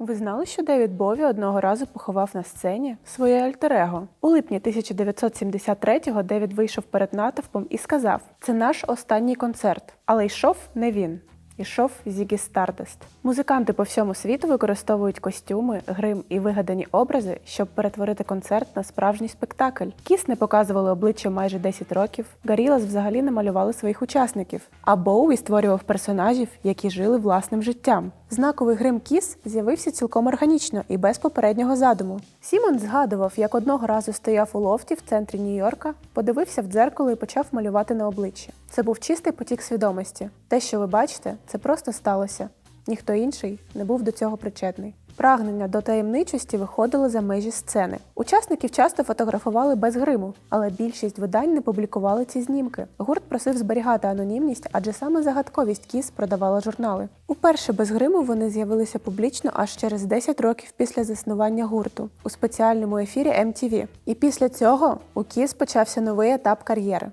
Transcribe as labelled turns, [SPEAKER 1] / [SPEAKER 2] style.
[SPEAKER 1] Ви знали, що Девід Бові одного разу поховав на сцені своє альтер-его? У липні 1973-го Девід вийшов перед натовпом і сказав: Це наш останній концерт. Але йшов не він. Ішов Зігі Стардест. Музиканти по всьому світу використовують костюми, грим і вигадані образи, щоб перетворити концерт на справжній спектакль. Кіс не показували обличчя майже 10 років. Гарілас взагалі не малювали своїх учасників. А Боуі створював персонажів, які жили власним життям. Знаковий грим Кіс з'явився цілком органічно і без попереднього задуму. Сімон згадував, як одного разу стояв у лофті в центрі Нью-Йорка, подивився в дзеркало і почав малювати на обличчі. Це був чистий потік свідомості. Те, що ви бачите, це просто сталося. Ніхто інший не був до цього причетний. Прагнення до таємничості виходило за межі сцени. Учасників часто фотографували без гриму, але більшість видань не публікували ці знімки. Гурт просив зберігати анонімність, адже саме загадковість кіс продавала журнали. Уперше без гриму вони з'явилися публічно аж через 10 років після заснування гурту у спеціальному ефірі MTV. І після цього у Кіс почався новий етап кар'єри.